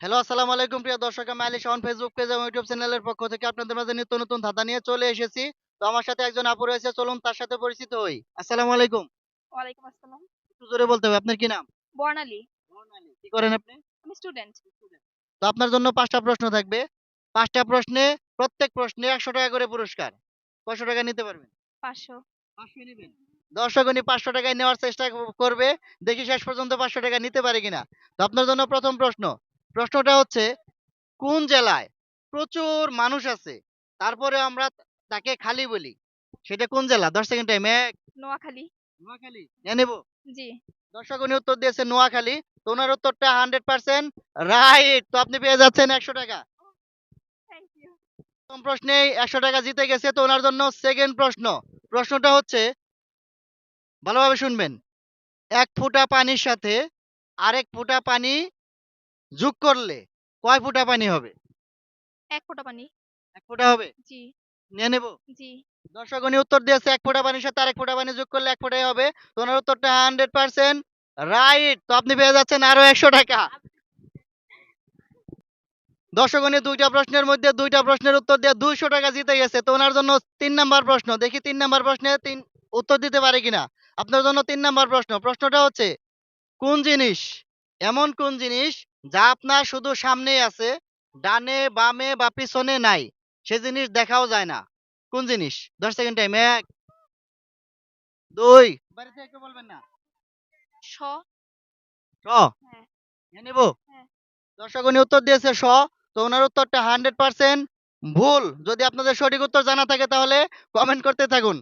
Hello আসসালামু আলাইকুম প্রিয় দর্শক আমি আলী শাওন ফেসবুক পেজ এবং ইউটিউব চ্যানেলের পক্ষ থেকে আপনাদের মাঝে নিত্য নতুন ধাঁধা নিয়ে চলে এসেছি। তো আমার সাথে একজন আপু রয়েছে চলুন তার সাথে পরিচিত হই। আসসালামু আলাইকুম। ওয়ালাইকুম আসসালাম। একটু জোরে বলতে হবে আপনার কি নাম? বর্ণালী। বর্ণালী কি করেন আপনি? আমি স্টুডেন্ট তো আপনার জন্য পাঁচটা প্রশ্ন থাকবে। পাঁচটা প্রশ্নে প্রত্যেক প্রশ্নে একশো টাকা করে পুরস্কার। কয়শো টাকা নিতে পারবেন? পাঁচশো। পাঁচশো নেবেন। দর্শক উনি পাঁচশো টাকায় নেওয়ার চেষ্টা করবে। দেখি শেষ পর্যন্ত পাঁচশো টাকা নিতে পারে কিনা। তো আপনার জন্য প্রথম প্রশ্ন প্রশ্নটা হচ্ছে কোন জেলায় প্রচুর মানুষ আছে? তারপরে আমরা তাকে খালি বলি। সেটা কোন জেলা? দশ সেকেন্ড টাইম এক নোয়াখালী। নোয়াখালী। নিয়ে জি। দর্শক উনি উত্তর দিয়েছে নোয়াখালী। তো ওনার উত্তরটা হান্ড্রেড পার্সেন্ট রাইট তো আপনি পেয়ে যাচ্ছেন একশো টাকা। প্রথম প্রশ্নেই একশো টাকা জিতে গেছে তো ওনার জন্য সেকেন্ড প্রশ্ন। প্রশ্নটা হচ্ছে ভালোভাবে শুনবেন। এক ফোঁটা পানির সাথে আরেক ফোঁটা পানি যোগ করলে কয় ফোঁটা পানি হবে? এক ফোঁটা পানি। এক ফোঁটা হবে? জি। নিয়ে নেব? জি। দর্শক উনি উত্তর দিয়েছে এক ফোঁটা পানির সাথে আরেক ফোঁটা পানি যোগ করলে এক ফোঁটাই হবে। তো ওনার উত্তরটা হান্ড্রেড পার্সেন্ট রাইট তো আপনি পেয়ে যাচ্ছেন আরও একশো টাকা। দর্শক উনি দুইটা প্রশ্নের মধ্যে দুইটা প্রশ্নের উত্তর দিয়ে দুইশো টাকা জিতে গেছে। তো ওনার জন্য তিন নাম্বার প্রশ্ন। দেখি তিন নাম্বার প্রশ্নে তিন উত্তর দিতে পারে কিনা। আপনার জন্য তিন নাম্বার প্রশ্ন। প্রশ্নটা হচ্ছে কোন জিনিস এমন কোন জিনিস যা আপনার শুধু সামনেই আছে ডানে বামে বা পিছনে নাই? সে জিনিস দেখাও যায় না। কোন জিনিস? দশ সেকেন্ড টাইম এক দুই। বলবেন না? স স হ্যাঁ। নিব? হ্যাঁ। দর্শক উনি উত্তর দিয়েছে স তো ওনার উত্তরটা হান্ড্রেড পার্সেন্ট ভুল। যদি আপনাদের সঠিক উত্তর জানা থাকে তাহলে কমেন্ট করতে থাকুন।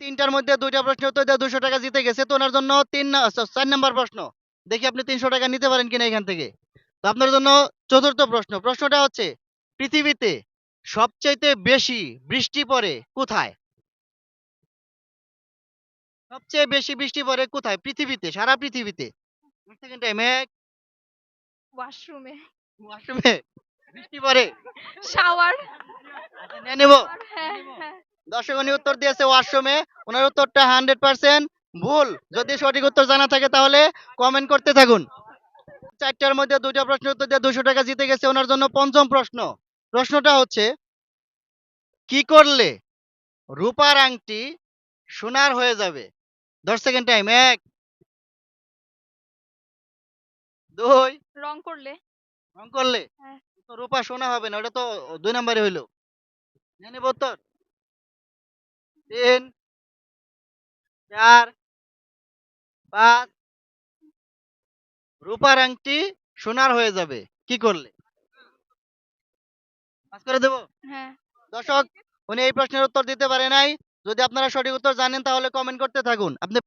তিনটার মধ্যে দুইটা প্রশ্নের উত্তর দিয়ে দুশো টাকা জিতে গেছে। তো ওনার জন্য তিন চার নাম্বার প্রশ্ন। দেখি আপনি তিনশো টাকা নিতে পারেন কিনা এখান থেকে। তো আপনার জন্য চতুর্থ প্রশ্ন। প্রশ্নটা হচ্ছে পৃথিবীতে সবচাইতে বেশি বৃষ্টি পড়ে কোথায়? সবচেয়ে বেশি বৃষ্টি পড়ে কোথায়? পৃথিবীতে সারা পৃথিবীতে। সেকেন্ড টাইম এক। ওয়াশরুমে। ওয়াশরুমে বৃষ্টি পড়ে। শাওয়ার। আচ্ছা নিয়ে নেব। হ্যাঁ হ্যাঁ। দর্শক উনি উত্তর দিয়েছে ওয়াশরুমে। ওনার উত্তরটা হান্ড্রেড পার্সেন্ট ভুল। যদি সঠিক উত্তর জানা থাকে তাহলে কমেন্ট করতে থাকুন। চারটার মধ্যে দুইটা প্রশ্নের উত্তর দিয়ে দুশো টাকা জিতে গেছে ওনার জন্য পঞ্চম প্রশ্ন। প্রশ্নটা হচ্ছে কি করলে রূপার আংটি সোনার হয়ে যাবে? দশ সেকেন্ড টাইম এক দুই রং করলে। রং করলে? হ্যাঁ। তো রূপা সোনা হবে না ওটা তো দুই নম্বরে হইল। নিয়ে নিবো তিন চার পাঁচ রূপার আংটি সোনার হয়ে যাবে। কি করলে? পাস করে দেব? হ্যাঁ। দর্শক উনি এই প্রশ্নের উত্তর দিতে পারে নাই। যদি আপনারা সঠিক উত্তর জানেন তাহলে কমেন্ট করতে থাকুন। আপনি